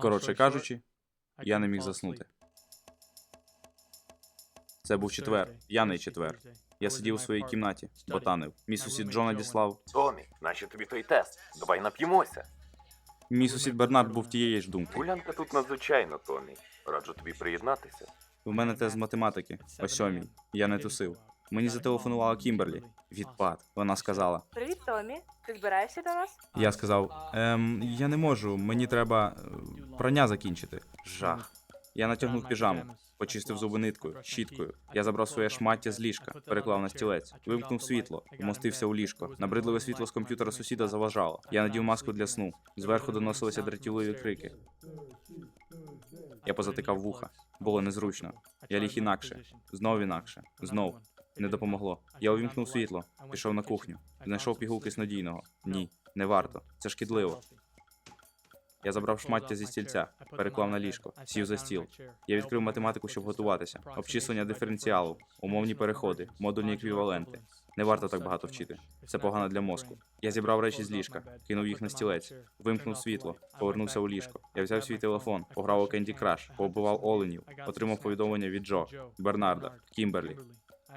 Коротше кажучи, я не міг заснути. Це був четвер, п'яний четвер. Я сидів у своїй кімнаті, ботанив. Мій сусід Джон надіслав. Томі, наче тобі той тест. Давай нап'ємося. Мій сусід Бернард був тієї ж думки. Гулянка тут надзвичайно, Томі. Раджу тобі приєднатися. У мене те з математики, о сьомій. Я не тусив. Мені зателефонувала Кімберлі. Відпад. Вона сказала. Привіт, Томі. Ти збираєшся до нас? Я сказав: ем, я не можу, мені треба е, прання закінчити. Жах. Я натягнув піжаму, почистив зуби ниткою, щіткою. Я забрав своє шмаття з ліжка, переклав на стілець, вимкнув світло, вмостився у ліжко. Набридливе світло з комп'ютера сусіда заважало. Я надів маску для сну. Зверху доносилися дратівливі крики. Я позатикав вуха. Було незручно. Я ліг інакше, знов інакше, знов. Не допомогло. Я увімкнув світло, пішов на кухню, знайшов пігулки снодійного. Ні, не варто. Це шкідливо. Я забрав шмаття зі стільця, переклав на ліжко, сів за стіл. Я відкрив математику, щоб готуватися. Обчислення диференціалу, умовні переходи, модульні еквіваленти. Не варто так багато вчити. Це погано для мозку. Я зібрав речі з ліжка, кинув їх на стілець, вимкнув світло, повернувся у ліжко. Я взяв свій телефон, пограв у Candy Crush, побивав оленів, отримав повідомлення від Джо, Бернарда, Кімберлі.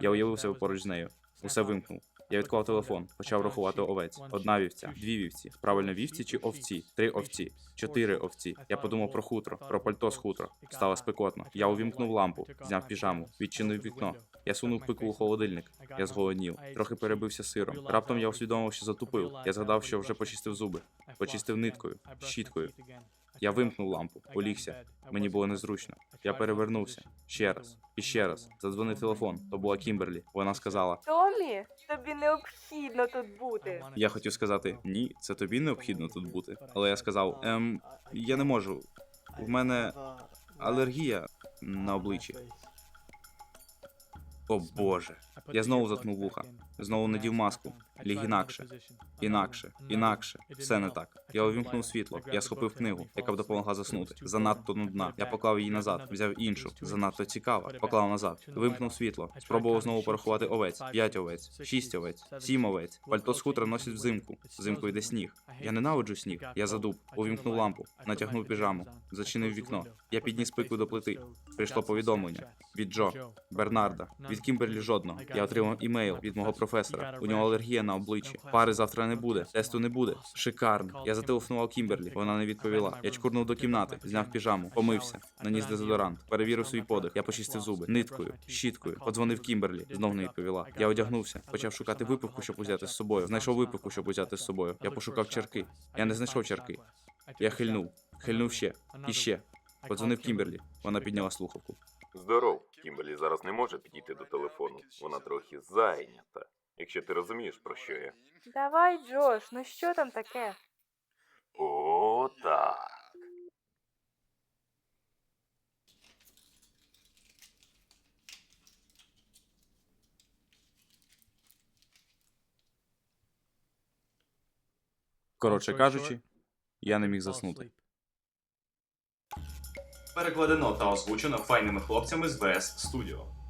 Я уявив себе поруч з нею. Усе вимкнув. Я відклав телефон, почав рахувати овець. Одна вівця, дві вівці. Правильно, вівці чи овці? Три овці, чотири овці. Я подумав про хутро, про пальто з хутро. Стало спекотно. Я увімкнув лампу, зняв піжаму, відчинив вікно. Я сунув пику у холодильник. Я зголоднів, трохи перебився сиром. Раптом я усвідомив, що затупив. Я згадав, що вже почистив зуби, почистив ниткою, щіткою. Я вимкнув лампу, улігся. Мені було незручно. Я перевернувся ще раз і ще раз. Задзвонив телефон. То була Кімберлі. Вона сказала: Томі, тобі необхідно тут бути. Я хотів сказати ні, це тобі необхідно тут бути. Але я сказав: ем, я не можу. В мене алергія на обличчі. О боже. Я знову заткнув вуха. Знову надів маску. Ліг інакше. Інакше, інакше, все не так. Я увімкнув світло. Я схопив книгу, яка б допомогла заснути. Занадто нудна. Я поклав її назад, взяв іншу. Занадто цікава. Поклав назад. Вимкнув світло. Спробував знову порахувати овець. П'ять овець, шість овець, сім овець. Пальто з хутра носять взимку. Взимку йде сніг. Я ненавиджу сніг. Я задуб. Увімкнув лампу, натягнув піжаму, зачинив вікно. Я підніс пику до плити. Прийшло повідомлення від Джо, Бернарда, від Кімберлі жодного. Я отримав імейл від мого професора. У нього алергія на обличчі. Пари завтра не буде. Тесту не буде. Шикарно. Я зателефонував Кімберлі. Вона не відповіла. Я чкурнув до кімнати, зняв піжаму, помився, наніс дезодорант, перевірив свій подих. Я почистив зуби ниткою, щіткою. Подзвонив Кімберлі. Знов не відповіла. Я одягнувся, почав шукати випивку, щоб узяти з собою. Знайшов випивку, щоб узяти з собою. Я пошукав чарки. Я не знайшов чарки. Я хильнув, хильнув ще і ще. Подзвонив Кімберлі. Вона підняла слухавку. Здоров. Кімберлі зараз не може підійти до телефону. Вона трохи зайнята. Якщо ти розумієш, про що я. Давай, Джош, ну що там таке? О, так. Коротше кажучи, я не міг заснути. Перекладено та озвучено файними хлопцями з VS Studio.